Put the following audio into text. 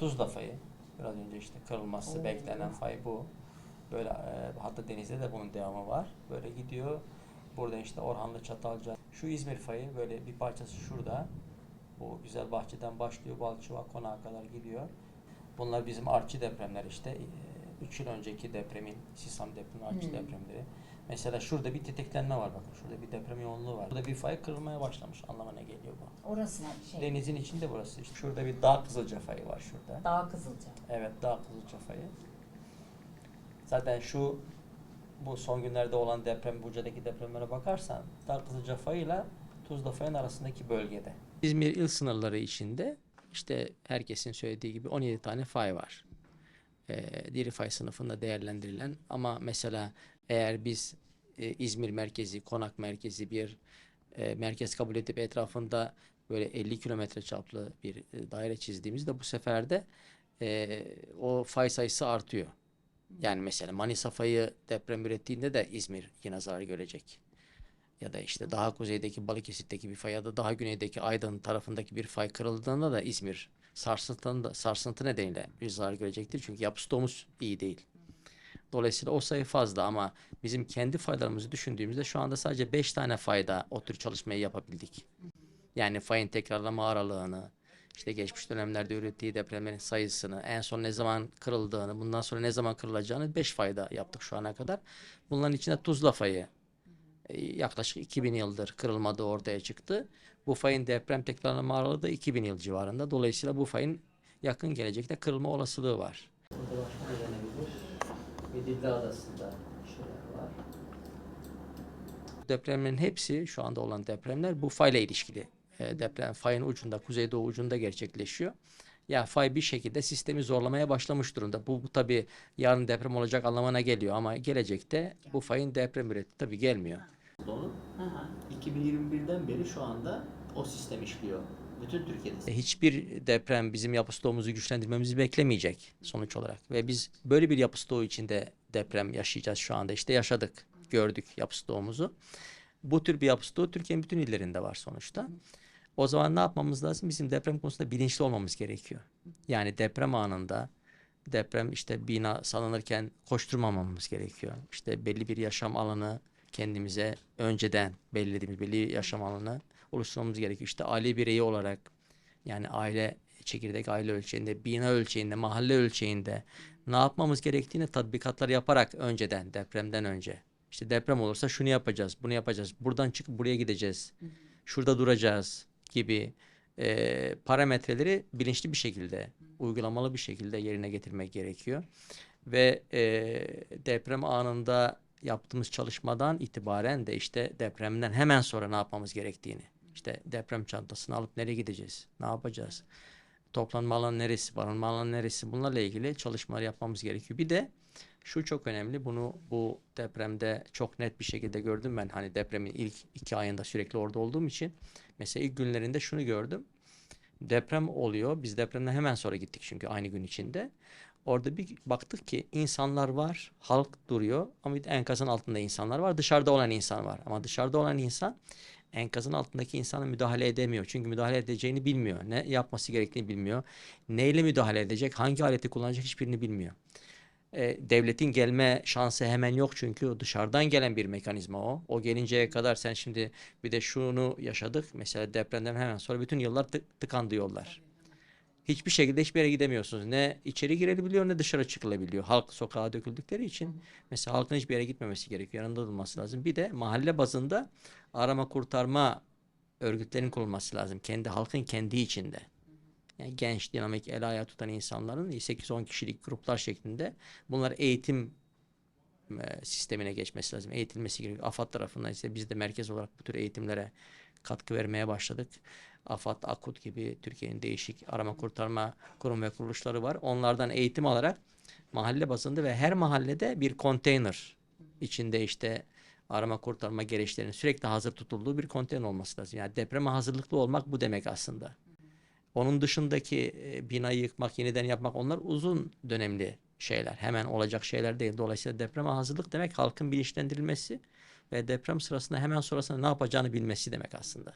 Tuzla fayı. Biraz önce işte kırılması Oo. beklenen fay bu. Böyle e, hatta denizde de bunun devamı var. Böyle gidiyor. Burada işte Orhanlı Çatalca. Şu İzmir fayı böyle bir parçası şurada. Bu güzel bahçeden başlıyor. Balçova konağa kadar gidiyor. Bunlar bizim artçı depremler işte. 3 yıl önceki depremin, Sisam depremi, artçı Hmm. depremleri. Mesela şurada bir tetiklenme var bakın. Şurada bir deprem yoğunluğu var. Burada bir fay kırılmaya başlamış anlamına geliyor bu. Orası şey. Denizin içinde burası işte. Şurada bir dağ kızılca fayı var şurada. Dağ Kızılca. Evet dağ kızılca fayı. Zaten şu bu son günlerde olan deprem, Buca'daki depremlere bakarsan dağ kızılca fayıyla Tuzla fayın arasındaki bölgede. İzmir il sınırları içinde işte herkesin söylediği gibi 17 tane fay var. Ee, diri fay sınıfında değerlendirilen ama mesela eğer biz e, İzmir merkezi, Konak merkezi bir e, merkez kabul edip etrafında böyle 50 kilometre çaplı bir e, daire çizdiğimizde bu sefer de e, o fay sayısı artıyor. Yani mesela Manisa fayı deprem ürettiğinde de İzmir yine zarar görecek. Ya da işte daha kuzeydeki Balıkesir'deki bir fay ya da daha güneydeki Aydın tarafındaki bir fay kırıldığında da İzmir sarsıntı, sarsıntı nedeniyle bir zarar görecektir. Çünkü yapı stoğumuz iyi değil. Dolayısıyla o sayı fazla ama bizim kendi faylarımızı düşündüğümüzde şu anda sadece 5 tane fayda o tür çalışmayı yapabildik. Yani fayın tekrarlama aralığını, işte geçmiş dönemlerde ürettiği depremlerin sayısını, en son ne zaman kırıldığını, bundan sonra ne zaman kırılacağını 5 fayda yaptık şu ana kadar. Bunların içinde Tuzla fayı yaklaşık 2000 yıldır kırılmadığı ortaya çıktı. Bu fayın deprem tekrarlama aralığı da 2000 yıl civarında. Dolayısıyla bu fayın yakın gelecekte kırılma olasılığı var. Burada başka bir denebilir. Dicle Adası'nda şeyler var. Depremlerin hepsi şu anda olan depremler bu fayla ilişkili. E, deprem fayın ucunda, kuzeydoğu ucunda gerçekleşiyor. Ya fay bir şekilde sistemi zorlamaya başlamış durumda. Bu, bu tabii yarın deprem olacak anlamına geliyor ama gelecekte bu fayın deprem üretti tabii gelmiyor. Onu 2021'den beri şu anda o sistem işliyor. Bütün Türkiye'de. E, Hiçbir deprem bizim yapı stoğumuzu güçlendirmemizi beklemeyecek sonuç olarak. Ve biz böyle bir yapı stoğu içinde deprem yaşayacağız şu anda. İşte yaşadık, gördük yapı stoğumuzu. Bu tür bir yapı stoğu Türkiye'nin bütün illerinde var sonuçta. O zaman ne yapmamız lazım? Bizim deprem konusunda bilinçli olmamız gerekiyor. Yani deprem anında deprem işte bina salınırken koşturmamamız gerekiyor. İşte belli bir yaşam alanı kendimize önceden belirlediğimiz belli yaşam alanı oluşturmamız gerekiyor. İşte aile bireyi olarak yani aile çekirdek aile ölçeğinde, bina ölçeğinde, mahalle ölçeğinde ne yapmamız gerektiğini tatbikatlar yaparak önceden, depremden önce. İşte deprem olursa şunu yapacağız, bunu yapacağız, buradan çıkıp buraya gideceğiz, şurada duracağız gibi e, parametreleri bilinçli bir şekilde, uygulamalı bir şekilde yerine getirmek gerekiyor. Ve e, deprem anında yaptığımız çalışmadan itibaren de işte depremden hemen sonra ne yapmamız gerektiğini, işte deprem çantasını alıp nereye gideceğiz, ne yapacağız, toplanma alanı neresi, barınma alanı neresi bunlarla ilgili çalışmalar yapmamız gerekiyor. Bir de şu çok önemli, bunu bu depremde çok net bir şekilde gördüm ben. Hani depremin ilk iki ayında sürekli orada olduğum için. Mesela ilk günlerinde şunu gördüm. Deprem oluyor. Biz depremden hemen sonra gittik çünkü aynı gün içinde. Orada bir baktık ki insanlar var, halk duruyor ama bir de enkazın altında insanlar var, dışarıda olan insan var. Ama dışarıda olan insan enkazın altındaki insana müdahale edemiyor. Çünkü müdahale edeceğini bilmiyor. Ne yapması gerektiğini bilmiyor. Neyle müdahale edecek, hangi aleti kullanacak hiçbirini bilmiyor. E, devletin gelme şansı hemen yok çünkü dışarıdan gelen bir mekanizma o. O gelinceye kadar sen şimdi bir de şunu yaşadık. Mesela depremden hemen sonra bütün yıllar tık- tıkandı yollar. Hiçbir şekilde hiçbir yere gidemiyorsunuz. Ne içeri girebiliyor ne dışarı çıkılabiliyor. Halk sokağa döküldükleri için mesela halkın hiçbir yere gitmemesi gerekiyor. Yanında durması lazım. Bir de mahalle bazında arama kurtarma örgütlerinin kurulması lazım. Kendi halkın kendi içinde. Yani genç, dinamik, el ayağı tutan insanların 8-10 kişilik gruplar şeklinde bunlar eğitim e, sistemine geçmesi lazım. Eğitilmesi gerekiyor. AFAD tarafından ise biz de merkez olarak bu tür eğitimlere katkı vermeye başladık. AFAD, AKUT gibi Türkiye'nin değişik arama kurtarma kurum ve kuruluşları var. Onlardan eğitim alarak mahalle bazında ve her mahallede bir konteyner içinde işte arama kurtarma gereçlerinin sürekli hazır tutulduğu bir konteyner olması lazım. Yani depreme hazırlıklı olmak bu demek aslında. Onun dışındaki e, binayı yıkmak, yeniden yapmak onlar uzun dönemli şeyler. Hemen olacak şeyler değil. Dolayısıyla depreme hazırlık demek halkın bilinçlendirilmesi ve deprem sırasında hemen sonrasında ne yapacağını bilmesi demek aslında.